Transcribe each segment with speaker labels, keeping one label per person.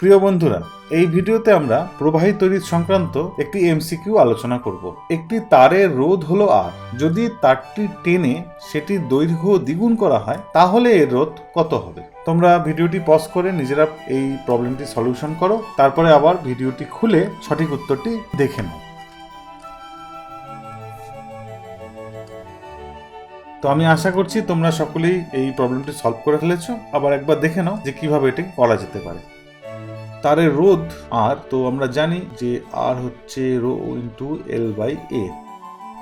Speaker 1: প্রিয় বন্ধুরা, এই ভিডিওতে আমরা প্রবাহী তড়িৎ সংক্রান্ত একটি এমসিকিউ আলোচনা করব। একটি তারের রোধ হলো আর যদি তারটি টেনে সেটির দৈর্ঘ্য দ্বিগুণ করা হয়, তাহলে এর রোধ কত হবে? তোমরা ভিডিওটি পজ করে নিজেরা এই প্রবলেমটি সলিউশন করো, তারপরে আবার ভিডিওটি খুলে সঠিক উত্তরটি দেখে নাও। তো আমি আশা করছি তোমরা সকলেই এই প্রবলেমটি সলভ করে ফেলেছো। আবার একবার দেখে নাও যে কীভাবে এটি করা যেতে পারে। তারের রোধ আর তো আমরা জানি যে আর হচ্ছে rho into L by A.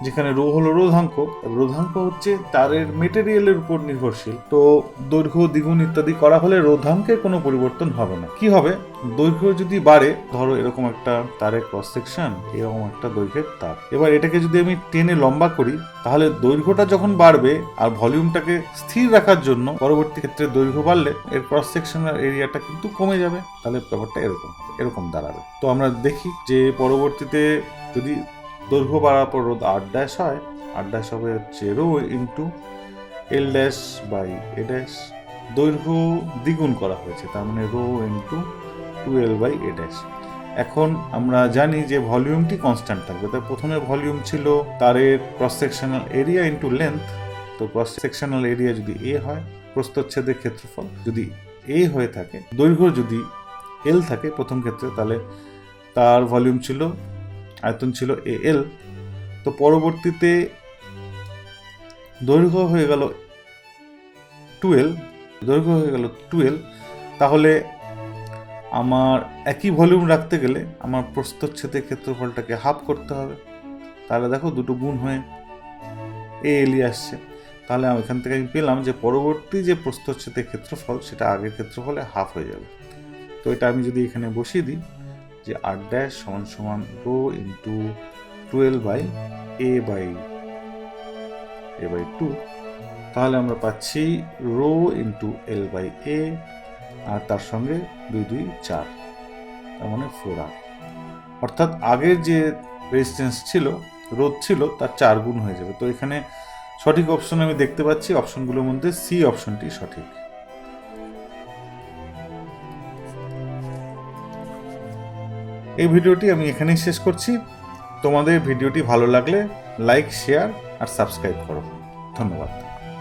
Speaker 1: যেখানে রো হলো রোধাঙ্ক রোধাঙ্ক হচ্ছে তারের মেটেরিয়ালের উপর নির্ভরশীল। তো দৈর্ঘ্য, দ্বিগুণ ইত্যাদি করা হলে রোধাঙ্কের কোনো পরিবর্তন হবে না। কি হবে? দৈর্ঘ্য যদি বাড়ে, ধরো এরকম একটা তারের ক্রস সেকশন এরকম একটা দৈর্ঘ্যের তার। এবার এটাকে যদি আমি টেনে লম্বা করি, তাহলে দৈর্ঘ্যটা যখন বাড়বে আর ভলিউমটাকে স্থির রাখার জন্য পরবর্তী ক্ষেত্রে দৈর্ঘ্য বাড়লে এর ক্রস সেকশনের এরিয়াটা কিন্তু কমে যাবে। তাহলে ব্যাপারটা এরকম এরকম দাঁড়াবে। তো আমরা দেখি যে পরবর্তীতে যদি দৈর্ঘ্য বাড়ার পর রোধ আট ড্যাশ হয়। আট ড্যাশ হবে হচ্ছে rho into L dash by A dash দৈর্ঘ্য দ্বিগুণ করা হয়েছে, তার মানে rho into twelve by A dash এখন আমরা জানি যে ভলিউমটি কনস্ট্যান্ট থাকবে তাই প্রথমে ভলিউম ছিল তারের cross sectional area into length তো ক্রস সেকশনাল এরিয়া যদি এ হয় প্রস্তচ্ছেদের ক্ষেত্রফল যদি এ হয়ে থাকে, দৈর্ঘ্য যদি এল থাকে প্রথম ক্ষেত্রে, তাহলে তার ভলিউম ছিল আয়তন ছিল এ এল তো পরবর্তীতে দৈর্ঘ্য হয়ে গেল টুয়েলভ দৈর্ঘ্য হয়ে গেল টুয়েলভ তাহলে আমার একই ভলিউম রাখতে গেলে আমার প্রস্তচ্ছেদের ক্ষেত্রফলটাকে হাফ করতে হবে। তাহলে দেখো দুটো গুণ হয়ে এ এলি আসছে। তাহলে আমি এখান থেকে আমি পেলাম যে পরবর্তী যে প্রস্তচ্ছেদের ক্ষেত্রফল, সেটা আগের ক্ষেত্রফলে হাফ হয়ে যাবে। তো এটা আমি যদি এখানে বসিয়ে দিই যে আর ড্যাশ সমান সমান rho into twelve by A by A by two তাহলে আমরা পাচ্ছি rho into L by A আর তার সঙ্গে দুই দুই চার, তার মানে ফোর আর অর্থাৎ আগের যে রেজিস্ট্যান্স ছিল, রোধ ছিল, তার চার গুণ হয়ে যাবে। তো এখানে সঠিক অপশন আমি দেখতে পাচ্ছি অপশনগুলোর মধ্যে সি অপশনটি সঠিক। এই ভিডিওটি আমি এখানেই শেষ করছি। তোমাদের ভিডিওটি ভালো লাগলে লাইক, শেয়ার আর সাবস্ক্রাইব করো। ধন্যবাদ।